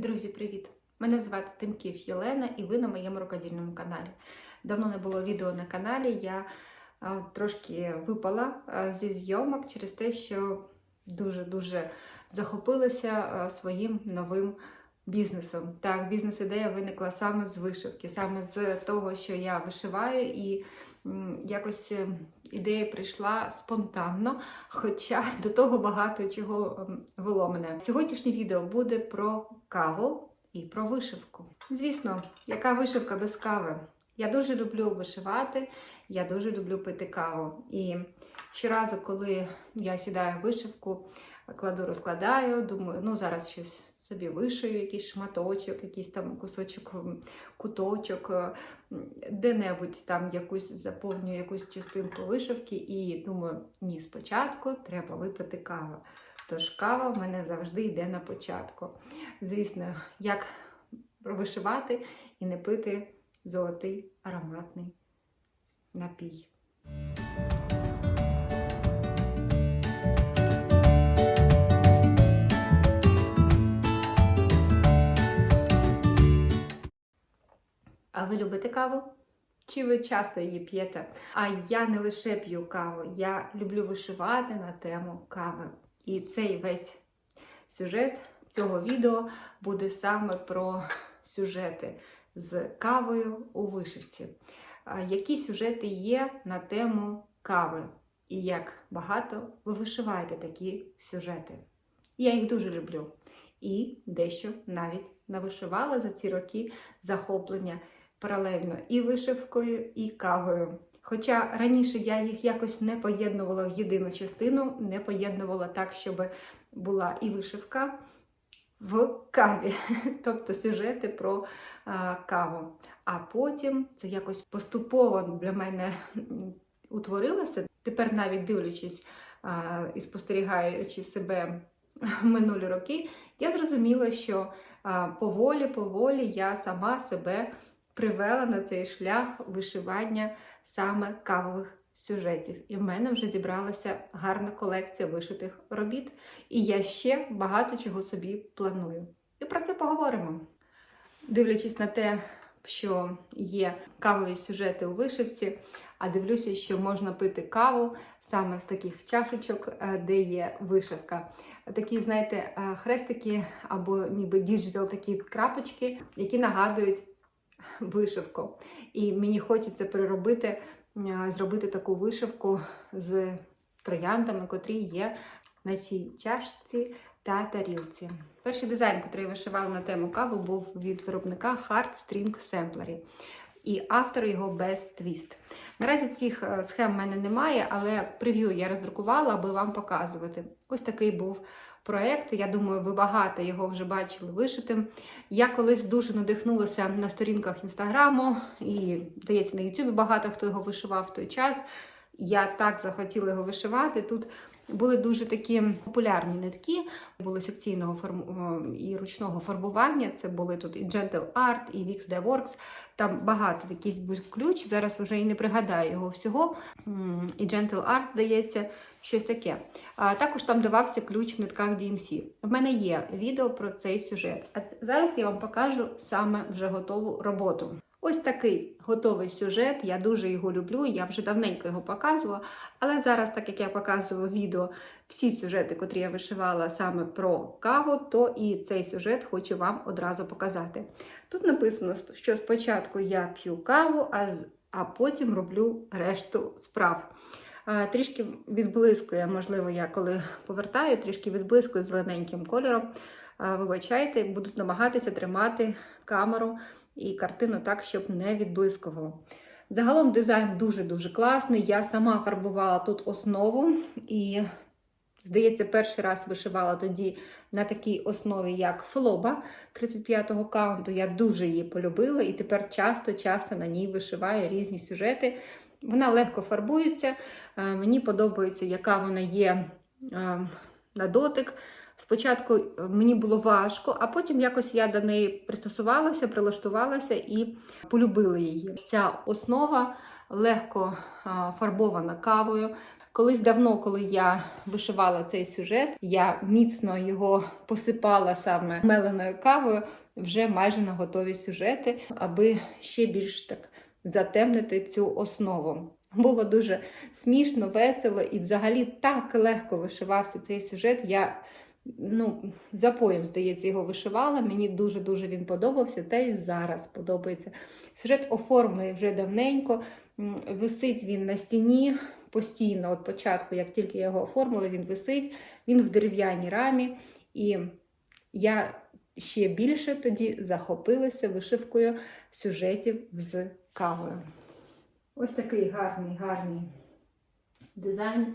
Друзі, привіт! Мене звати Тимків Єлена і ви на моєму рукодільному каналі. Давно не було відео на каналі. Я трошки випала зі зйомок через те, що дуже-дуже захопилася своїм новим бізнесом. Так, бізнес-ідея виникла саме з вишивки, саме з того, що я вишиваю, і якось е, ідея прийшла спонтанно, хоча до того багато чого ем, вело мене. Сьогоднішнє відео буде про каву і про вишивку. Звісно, яка вишивка без кави? Я дуже люблю вишивати, я дуже люблю пити каву. І щоразу, коли я сідаю в вишивку, кладу, розкладаю, думаю, ну зараз щось собі вишию, якийсь шматочок, якийсь там кусочок, куточок, е, де-небудь там якусь заповнюю якусь частинку вишивки, і думаю, ні, спочатку треба випити каву. Тож кава в мене завжди йде на початку. Звісно, як вишивати і не пити золотий ароматний напій. А ви любите каву? Чи ви часто її п'єте? А я не лише п'ю каву, я люблю вишивати на тему кави. І цей весь сюжет цього відео буде саме про сюжети з кавою у вишивці. Які сюжети є на тему кави? І як багато ви вишиваєте такі сюжети? Я їх дуже люблю. І дещо навіть навишивала за ці роки захоплення паралельно і вишивкою, і кавою. Хоча раніше я їх якось не поєднувала в єдину частину, не поєднувала так, щоб була і вишивка в каві, тобто сюжети про а, каву. А потім це якось поступово для мене утворилося. Тепер навіть дивлячись а, і спостерігаючи себе минулі роки, я зрозуміла, що поволі-поволі я сама себе привела на цей шлях вишивання саме кавових сюжетів. І в мене вже зібралася гарна колекція вишитих робіт. І я ще багато чого собі планую. І про це поговоримо. Дивлячись на те, що є кавові сюжети у вишивці, а дивлюся, що можна пити каву саме з таких чашечок, е, де є вишивка. Такі, знаєте, е, хрестики або ніби діджитал такі крапочки, які нагадують вишивку. І мені хочеться переробити, е, зробити таку вишивку з трояндами, котрі є на цій чашці та тарілці. Перший дизайн, який я вишивала на тему каву, був від виробника Hard String Samplery. І автор його без твіст. Наразі цих е, схем в мене немає, але прев'ю я роздрукувала, аби вам показувати. Ось такий був проєкт. Я думаю, ви багато його вже бачили вишитим. Я колись дуже надихнулася на сторінках інстаграму і, здається, на Ютубі багато хто його вишивав в той час. Я так захотіла його вишивати. Тут були дуже такі популярні нитки, були секційного форму і ручного фарбування. Це були тут і Gentle Art, і Wix The Works. Там багато якийсь був ключ. Зараз вже і не пригадаю його всього. І Gentle Art, здається, щось таке. А також там давався ключ в нитках DMC. В мене є відео про цей сюжет. А зараз я вам покажу саме вже готову роботу. Ось такий готовий сюжет. Я дуже його люблю. Я вже давненько його показувала. Але зараз, так як я показую відео всі сюжети, котрі я вишивала саме про каву, то і цей сюжет хочу вам одразу показати. Тут написано, що спочатку я п'ю каву, а, з- а потім роблю решту справ. А, Трішки відблискує, можливо, я коли повертаю, трішки відблискує зелененьким кольором. А, Вибачайте, буду намагатися тримати камеру і картину так, щоб не відблискувало. Загалом дизайн дуже-дуже класний. Я сама фарбувала тут основу і, здається, перший раз вишивала тоді на такій основі, як флоба 35-го каунту. Я дуже її полюбила і тепер часто-часто на ній вишиваю різні сюжети. Вона легко фарбується. Е, Мені подобається, яка вона є е, на дотик. Спочатку е, мені було важко, а потім якось я до неї пристосувалася, прилаштувалася і полюбила її. Ця основа легко фарбована кавою. Колись давно, коли я вишивала цей сюжет, я міцно його посипала саме меленою кавою, вже майже на готові сюжети, аби ще більш так затемнити цю основу. Було дуже смішно, весело і взагалі так легко вишивався цей сюжет. Я ну, запоєм, здається, його вишивала. Мені дуже-дуже він подобався, та й зараз подобається. Сюжет оформлений вже давненько, висить він на стіні постійно, от початку, як тільки я його оформила, він висить, він в дерев'яній рамі. І я ще більше тоді захопилася вишивкою сюжетів з кавою. Ось такий гарний, гарний дизайн.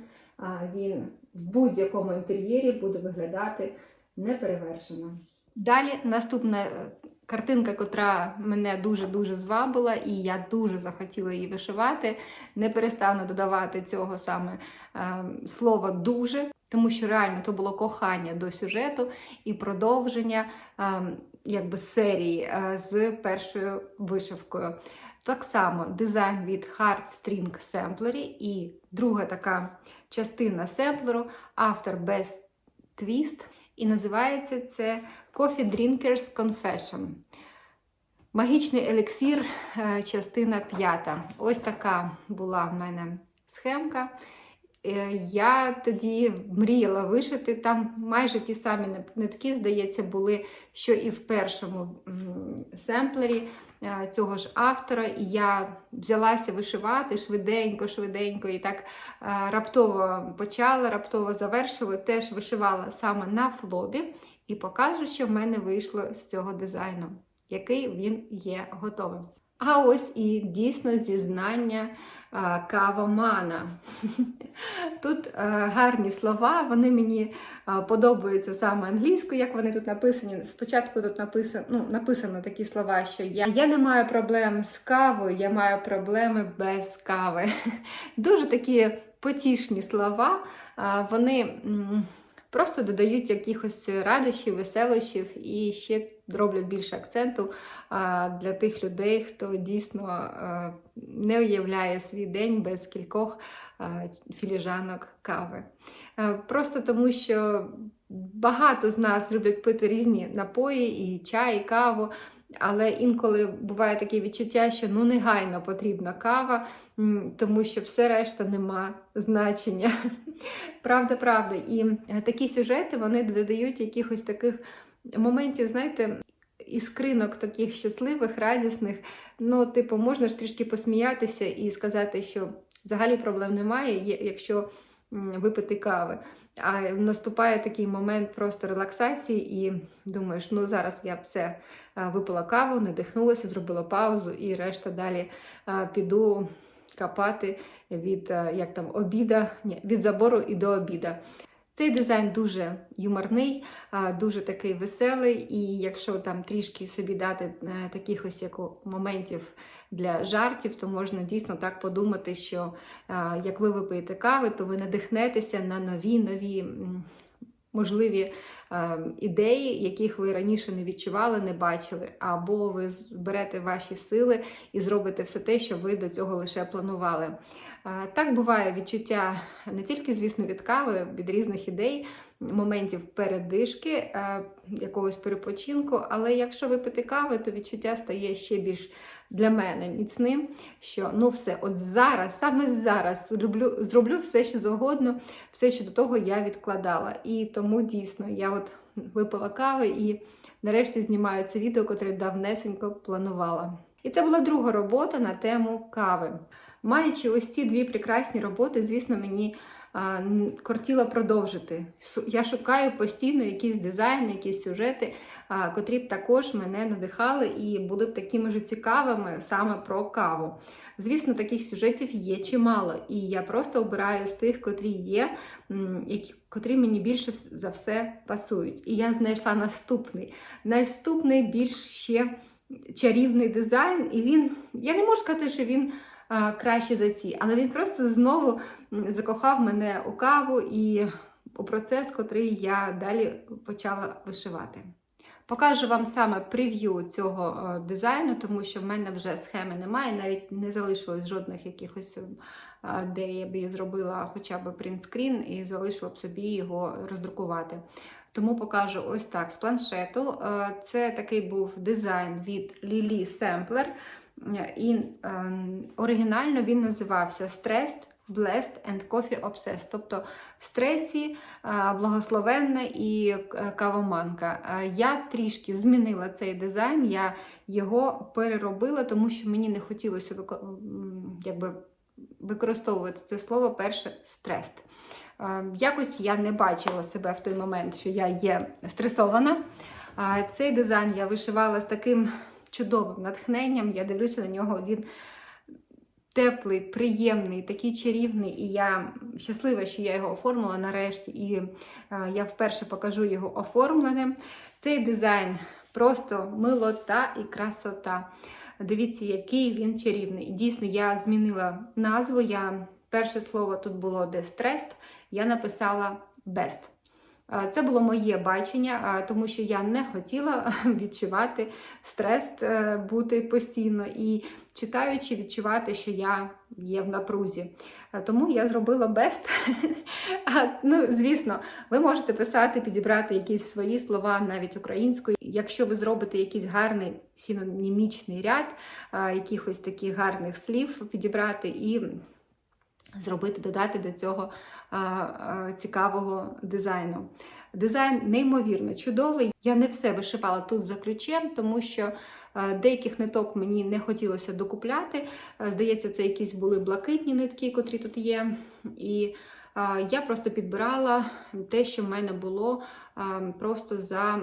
Він в будь-якому інтер'єрі буде виглядати неперевершено. Далі наступна е, картинка, котра мене дуже-дуже звабила, і я дуже захотіла її вишивати. Не перестану додавати цього саме е, слова дуже, тому що реально то було кохання до сюжету і продовження е, якби серії е, з першою вишивкою. Так само дизайн від Heartstring Samplery і друга така частина семплеру автор без твіст. І називається це Coffee Drinkers Confession. Магічний елексір, е, частина п'ята. Ось така була в мене схемка. Е, Я тоді мріяла вишити. Там майже ті самі нитки, здається, були, що і в першому семплері е, цього ж автора. І я взялася вишивати швиденько, швиденько, і так е, раптово почала, раптово завершила. Теж вишивала саме на флобі, і покажу, що в мене вийшло з цього дизайну, який він є готовим. А ось і дійсно зізнання кавомана. Тут а, гарні слова, вони мені а, подобаються саме англійською, як вони тут написані. Спочатку тут написано, ну, написано такі слова, що я, я не маю проблем з кавою, я маю проблеми без кави. Дуже такі потішні слова. Вони просто додають якихось радощів, веселощів і ще роблять більше акценту для тих людей, хто дійсно не уявляє свій день без кількох філіжанок кави. Просто тому, що багато з нас люблять пити різні напої, і чай, і каву. Але інколи буває таке відчуття, що ну негайно потрібна кава, тому що все решта нема значення. Правда, правда. І е, такі сюжети вони додають якихось таких моментів, знаєте, іскринок таких щасливих, радісних. Ну, типу, можна ж трішки посміятися і сказати, що взагалі проблем немає, якщо випити кави. А наступає такий момент просто релаксації, і думаєш, ну зараз я все випила каву, надихнулася, зробила паузу, і решта далі піду капати від а, як там обіда, ні, від забору і до обіда. Цей дизайн дуже юморний, дуже такий веселий, і якщо там трішки собі дати е, таких ось як моментів для жартів, то можна дійсно так подумати, що як ви випиєте кави, то ви надихнетеся на нові нові. Можливі е, ідеї, яких ви раніше не відчували, не бачили, або ви зберете ваші сили і зробите все те, що ви до цього лише планували. Е, Так буває відчуття не тільки, звісно, від кави, від різних ідей, моментів передишки, е, якогось перепочинку. Але якщо випити кави, то відчуття стає ще більш для мене міцним. Що ну все, от зараз, саме зараз люблю, зроблю все, що завгодно, все, що до того я відкладала. І тому дійсно я от випила кави і нарешті знімаю це відео, котре давнесенько планувала. І це була друга робота на тему кави. Маючи ось ці дві прекрасні роботи, звісно, мені а, н- кортіло продовжити. Я шукаю постійно якісь дизайни, якісь сюжети, котрі б також мене надихали і були б такими ж цікавими саме про каву. Звісно, таких сюжетів є чимало, і я просто обираю з тих, котрі є, які, котрі мені більше за все пасують. І я знайшла наступний. Наступний більш ще чарівний дизайн, і він, я не можу сказати, що він краще за ці, але він просто знову закохав мене у каву і у процес, котрий я далі почала вишивати. Покажу вам саме прев'ю цього е, дизайну, тому що в мене вже схеми немає, навіть не залишилось жодних якихось, де я б зробила хоча б принтскрін і залишила б собі його роздрукувати. Тому покажу ось так з планшету. Е, Це такий був дизайн від Lily Sampler. Е, І е, оригінально він називався Stressed, Blessed and Coffee Obsessed, тобто в стресі, е, благословенна і кавоманка. Я трішки змінила цей дизайн, я його переробила, тому що мені не хотілося якби, використовувати це слово перше стрес. Е, Якось я не бачила себе в той момент, що я є стресована. Цей дизайн я вишивала з таким чудовим натхненням. Я дивлюся на нього. Він теплий, приємний, такий чарівний. І я щаслива, що я його оформила нарешті. І е, я вперше покажу його оформленим. Цей дизайн просто милота і красота. Дивіться, який він чарівний. Дійсно, я змінила назву. Я перше слово тут було «distressed», я написала best. Е, Це було моє бачення, е, тому що я не хотіла відчувати стрес, е, бути постійно і читаючи, відчувати, що я є в напрузі. Тому я зробила. А, Ну, звісно, ви можете писати, підібрати якісь свої слова навіть українською. Якщо ви зробите якийсь гарний синонімічний ряд, якихось таких гарних слів підібрати і зробити, додати до цього а, а, цікавого дизайну. Дизайн неймовірно чудовий. Я не все вишивала тут за ключем, тому що деяких ниток мені не хотілося докупляти. Здається, це якісь були блакитні нитки, котрі тут є. І я просто підбирала те, що в мене було просто за.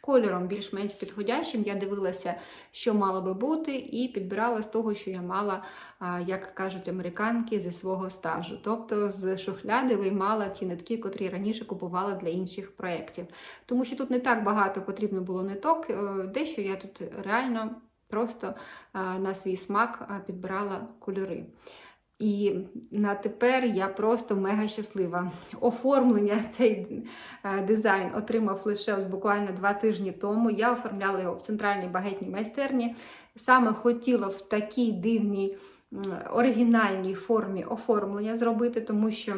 Кольором більш-менш підходящим, я дивилася, що мало би бути, і підбирала з того, що я мала як кажуть американки, зі свого стажу. Тобто з шухляди виймала ті нитки, котрі раніше купувала для інших проєктів. Тому що тут не так багато потрібно було ниток, е, дещо я тут реально просто на свій смак підбирала кольори. І на тепер я просто мега щаслива. Оформлення цей е, дизайн отримав лише ось буквально два тижні тому. Я оформляла його в центральній багетній майстерні. Саме хотіла в такій дивній оригінальній формі оформлення зробити, тому що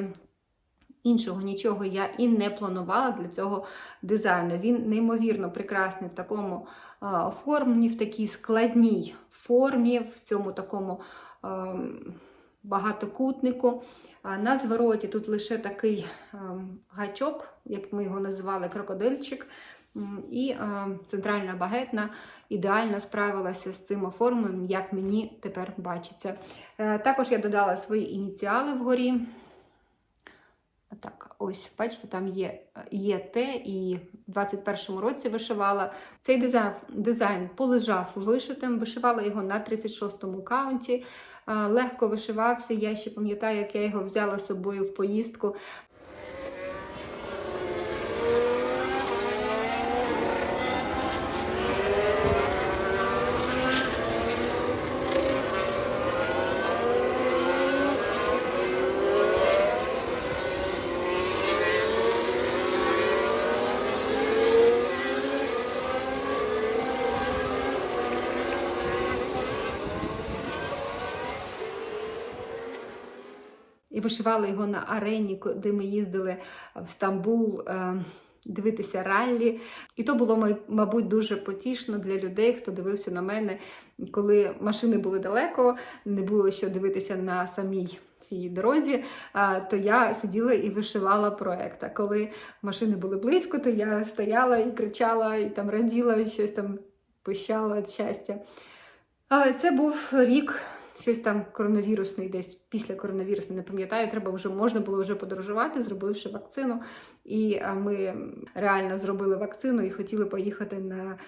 іншого нічого я і не планувала для цього дизайну. Він неймовірно прекрасний в такому оформленні, в такій складній формі, в цьому такому. а, Багатокутнику. На звороті тут лише такий ем, гачок, як ми його називали, крокодильчик. І е, центральна багетна ідеально справилася з цим оформленням, як мені тепер бачиться. Е, Також я додала свої ініціали вгорі. Так, ось, бачите, там є, є те, і в 21-му році вишивала. Цей дизайн, дизайн полежав вишитим, вишивала його на 36-му каунті. А, Легко вишивався. Я ще пам'ятаю, як я його взяла з собою в поїздку. Вишивала його на арені, куди ми їздили в Стамбул. е, Дивитися раллі, і то було мабуть дуже потішно для людей, хто дивився на мене, коли машини були далеко, не було що дивитися на самій цій дорозі. То я сиділа і вишивала проект. А коли машини були близько, то я стояла і кричала, і там раділа, і щось там пищала від щастя. Це був рік щось там коронавірусний, десь після коронавірусу, не пам'ятаю, треба вже можна було вже подорожувати, зробивши вакцину. І ми реально зробили вакцину і хотіли поїхати на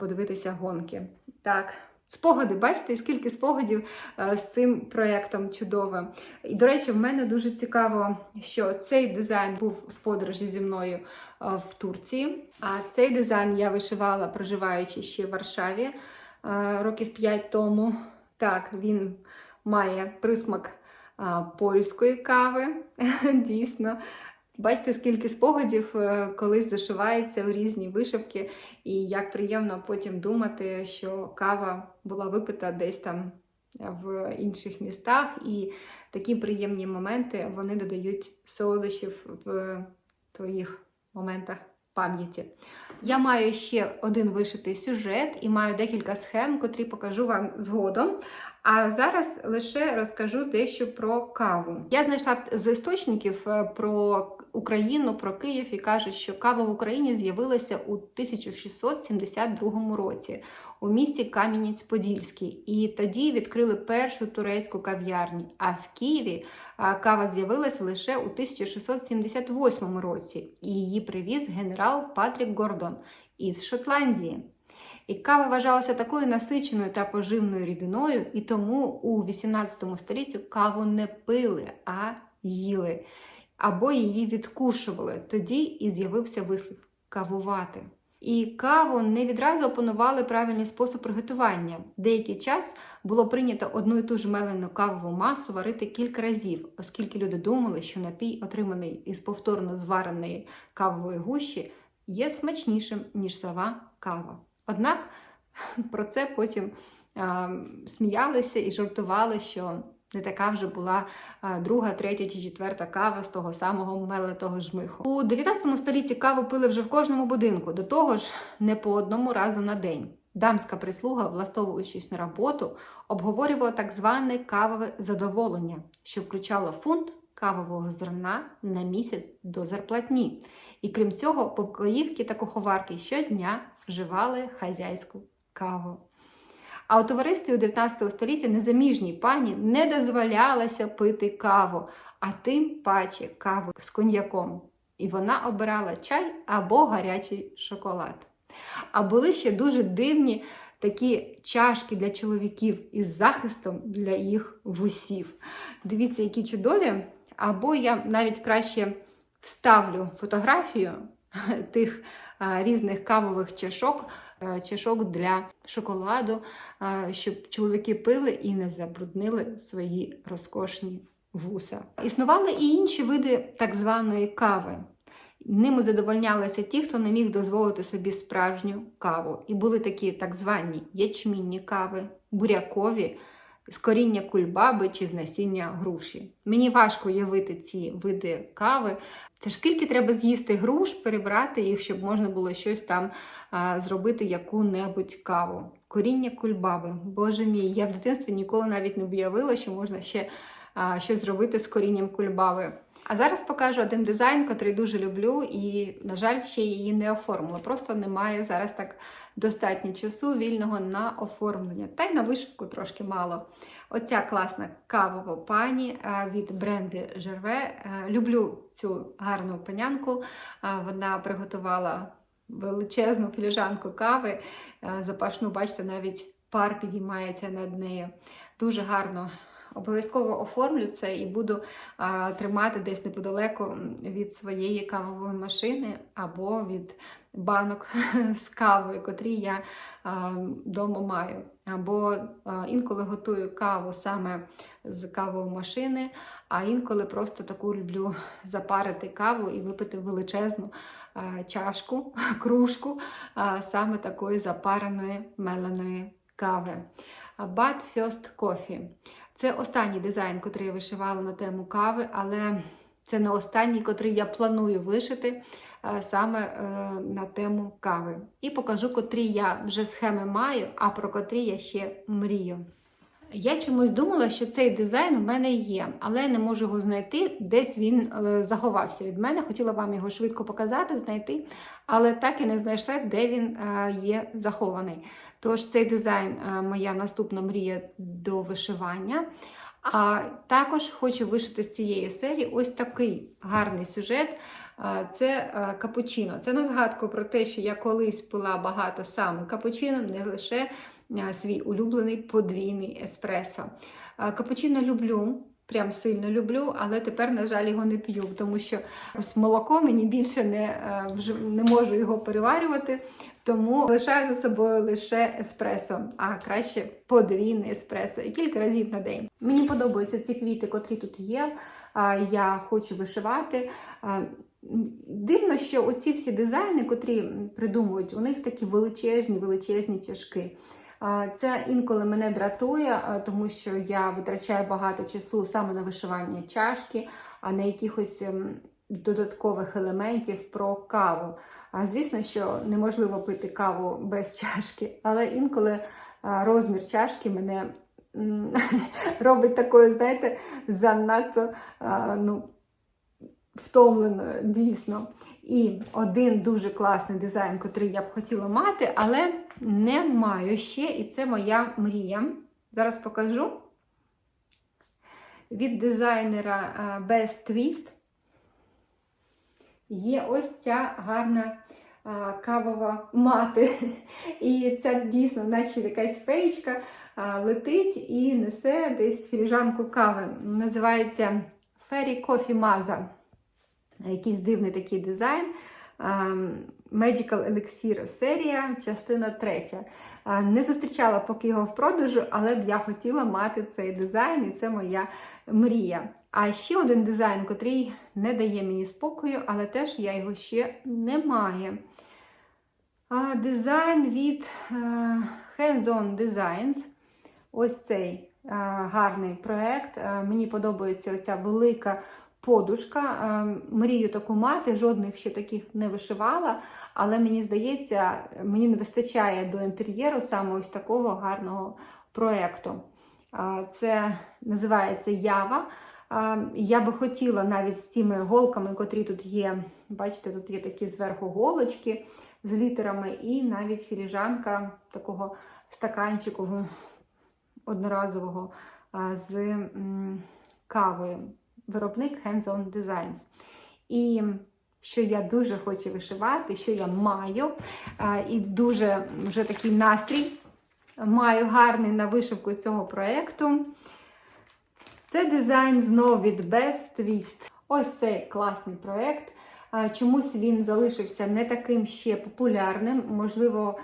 подивитися гонки. Так. Спогади, бачите, скільки спогадів з цим проєктом чудовим. І, до речі, в мене дуже цікаво, що цей дизайн був в подорожі зі мною в Турції. А цей дизайн я вишивала, проживаючи ще в Варшаві років 5 тому. Так, він має присмак а, польської кави, дійсно. Бачите, скільки спогадів е, колись зашивається у різні вишивки, і як приємно потім думати, що кава була випита десь там в інших містах, і такі приємні моменти вони додають солодощів в твоїх моментах пам'яті. Я маю ще один вишитий сюжет і маю декілька схем, котрі покажу вам згодом. А зараз лише розкажу дещо про каву. Я знайшла з істочників е, про Україну, про Київ і кажуть, що кава в Україні з'явилася у 1672 році у місті Кам'янець-Подільський. І тоді відкрили першу турецьку кав'ярню. А в Києві кава з'явилася лише у 1678 році. І її привіз генерал Патрік Гордон із Шотландії. І кава вважалася такою насиченою та поживною рідиною, і тому у 18 столітті каву не пили, а їли або її відкушували. Тоді і з'явився вислів кавувати. І каву не відразу опанували правильний спосіб приготування. Деякий час було прийнято одну і ту ж мелену кавову масу варити кілька разів, оскільки люди думали, що напій, отриманий із повторно звареної кавової гущі, є смачнішим, ніж сама кава. Однак про це потім а, сміялися і жартували, що не така вже була а, друга, третя чи четверта кава з того самого мелетого жмиху. У 19 столітті каву пили вже в кожному будинку, до того ж, не по одному разу на день. Дамська прислуга, влаштовуючись на роботу, обговорювала так зване кавове задоволення, що включало фунт кавового зерна на місяць до зарплатні. І крім цього, покоївки та куховарки щодня вживали хазяйську каву. А у товаристві у 19 столітті незаміжній пані не дозволялося пити каву, а тим паче каву з коньяком. І вона обирала чай або гарячий шоколад. А були ще дуже дивні такі чашки для чоловіків із захистом для їх вусів. Дивіться, які чудові. Або я навіть краще вставлю фотографію тих різних кавових чашок, чашок для шоколаду, щоб чоловіки пили і не забруднили свої розкошні вуса. Існували і інші види так званої кави. Ними задовольнялися ті, хто не міг дозволити собі справжню каву. І були такі так звані ячмінні кави, бурякові, з коріння кульбаби чи з насіння груші. Мені важко уявити ці види кави. Це ж скільки треба з'їсти груш, перебрати їх, щоб можна було щось там а, зробити, яку-небудь каву. Коріння кульбаби. Боже мій, я в дитинстві ніколи навіть не уявила, що можна ще а, щось зробити з корінням кульбаби. А зараз покажу один дизайн, який дуже люблю, і, на жаль, ще її не оформила. Просто немає зараз так достатньо часу вільного на оформлення. Та й на вишивку трошки мало. Оця класна кавова пані від бренди Жерве. Люблю цю гарну панянку. Вона приготувала величезну філіжанку кави. Запашну, бачите, навіть пар підіймається над нею. Дуже гарно Обов'язково оформлю це і буду а, тримати десь неподалеку від своєї кавової машини або від банок з кавою, котрі я вдома маю. Або а, інколи готую каву саме з кавової машини, а інколи просто таку люблю запарити каву і випити величезну а, чашку, кружку а, саме такої запареної меленої кави. Bad First Coffee. Це останній дизайн, котрий я вишивала на тему кави, але це не останній, котрий я планую вишити саме е, на тему кави. І покажу, котрі я вже схеми маю, а про котрі я ще мрію. Я чомусь думала, що цей дизайн у мене є, але не можу його знайти. Десь він е, заховався від мене. Хотіла вам його швидко показати, знайти, але так і не знайшла, де він е, є захований. Тож цей дизайн е, моя наступна мрія до вишивання. А також хочу вишити з цієї серії ось такий гарний сюжет. Це капучино. Це на згадку про те, що я колись пила багато саме капучино, не лише свій улюблений подвійний еспресо. Капучино люблю. Прям сильно люблю, але тепер, на жаль, його не п'ю, тому що ось молоко мені більше не не можу його переварювати, тому лишаю за собою лише еспресо, а краще подвійне еспресо і кілька разів на день. Мені подобаються ці квіти, котрі тут є. Я хочу вишивати. Дивно, що оці всі дизайни, котрі придумують, у них такі величезні, величезні чашки. Це інколи мене дратує, тому що я витрачаю багато часу саме на вишивання чашки, а не якихось ем, додаткових елементів про каву. Звісно, що неможливо пити каву без чашки, але інколи розмір чашки мене робить такою, знаєте, занадто ну, втомленою, дійсно. І один дуже класний дизайн, який я б хотіла мати, але не маю ще, і це моя мрія. Зараз покажу. Від дизайнера Best Twist є ось ця гарна а, кавова мати. І ця дійсно, наче якась феєчка, а, летить і несе десь філіжанку кави. Називається Fairy Coffee Maza. Якийсь дивний такий дизайн. А, Magical Elixir серія, частина третя. Не зустрічала поки його в продажу, але б я хотіла мати цей дизайн, і це моя мрія. А ще один дизайн, котрий не дає мені спокою, але теж я його ще не маю. Дизайн від е, Hands On Designs. Ось цей е, гарний проект. Е, Мені подобається оця велика подушка. Е, Мрію таку мати, жодних ще таких не вишивала, але мені здається, мені не вистачає до інтер'єру саме ось такого гарного проекту. А, Це називається Ява. Я би хотіла навіть з цими голками, котрі тут є. Бачите, тут є такі зверху голочки з літерами, і навіть філіжанка такого стаканчику одноразового з кавою. Виробник Hands On Designs. І що я дуже хочу вишивати, що я маю, і дуже вже такий настрій маю гарний на вишивку цього проєкту. Це дизайн знову від Best Twist. Ось цей класний проєкт. Чомусь він залишився не таким ще популярним. Можливо,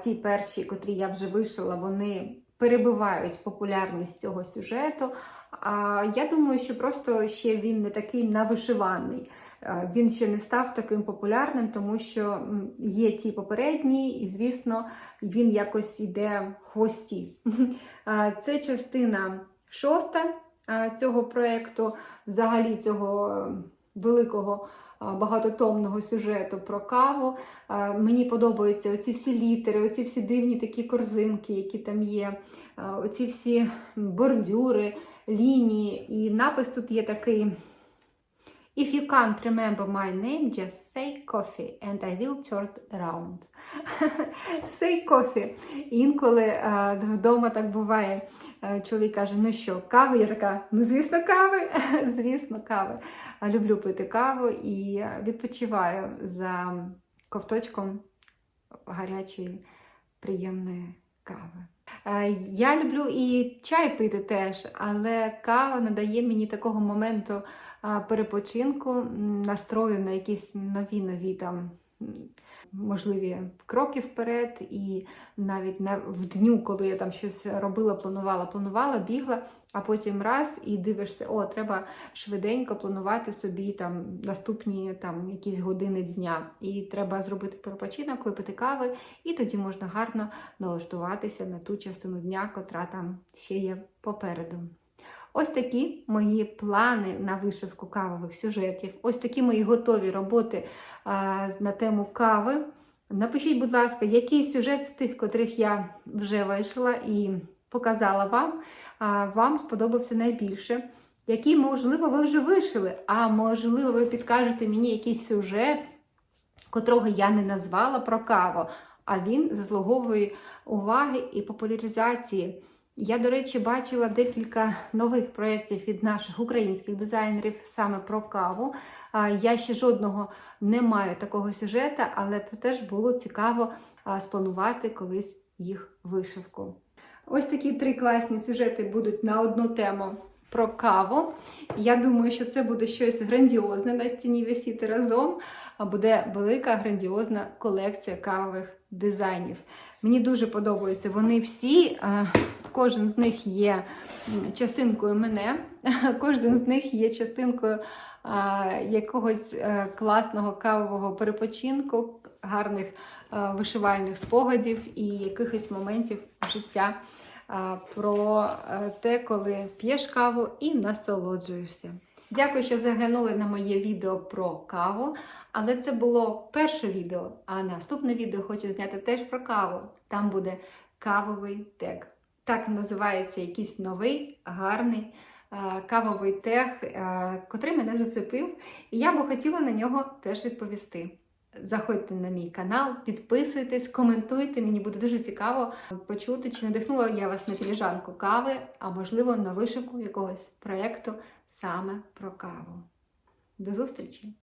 ті перші, котрі я вже вишила, вони перебивають популярність цього сюжету. А я думаю, що просто ще він не такий навишиваний. Е, Він ще не став таким популярним, тому що є ті попередні, і, звісно, він якось йде в хвості. Е, Це частина шоста е, цього проєкту, взагалі цього великого багатотомного сюжету про каву. Мені подобаються оці всі літери, оці всі дивні такі корзинки, які там є, оці всі бордюри, лінії. І напис тут є такий. If you can't remember my name, just say coffee and I will turn around. say coffee. Інколи е, вдома так буває. Е, Чоловік каже, ну що, кави? Я така, ну звісно, кави, звісно, кави. Люблю пити каву і е, відпочиваю за ковточком гарячої, приємної кави. Е, Я люблю і чай пити теж, але кава надає мені такого моменту перепочинку, настрою на якісь нові нові там можливі кроки вперед. І навіть на в дню, коли я там щось робила, планувала, планувала, бігла, а потім раз і дивишся, о, треба швиденько планувати собі там наступні там якісь години дня. І треба зробити перепочинок, випити кави, і тоді можна гарно налаштуватися на ту частину дня, котра там ще є попереду. Ось такі мої плани на вишивку кавових сюжетів. Ось такі мої готові роботи на тему кави. Напишіть, будь ласка, який сюжет з тих, котрих я вже вийшла і показала вам, вам сподобався найбільше. Який, можливо, ви вже вишили, а можливо, ви підкажете мені якийсь сюжет, котрого я не назвала про каву, а він заслуговує уваги і популяризації. Я, до речі, бачила декілька нових проєктів від наших українських дизайнерів саме про каву. Я ще жодного не маю такого сюжета, але теж було цікаво спланувати колись їх вишивку. Ось такі три класні сюжети будуть на одну тему про каву. Я думаю, що це буде щось грандіозне на стіні висіти разом. А буде велика грандіозна колекція кавових дизайнів. Мені дуже подобаються вони всі. А, кожен з них є частинкою мене, кожен з них є частинкою а, якогось е, класного кавового перепочинку, гарних е, вишивальних спогадів і якихось моментів життя а, про е, те, коли п'єш каву і насолоджуєшся. Дякую, що заглянули на моє відео про каву. Але це було перше відео, а наступне відео хочу зняти теж про каву. Там буде кавовий тег. Так називається якийсь новий, гарний е, кавовий тег, е, котрий мене зацепив, і я би хотіла на нього теж відповісти. Заходьте на мій канал, підписуйтесь, коментуйте. Мені буде дуже цікаво почути, чи надихнула я вас на філіжанку кави, а можливо на вишивку якогось проєкту саме про каву. До зустрічі!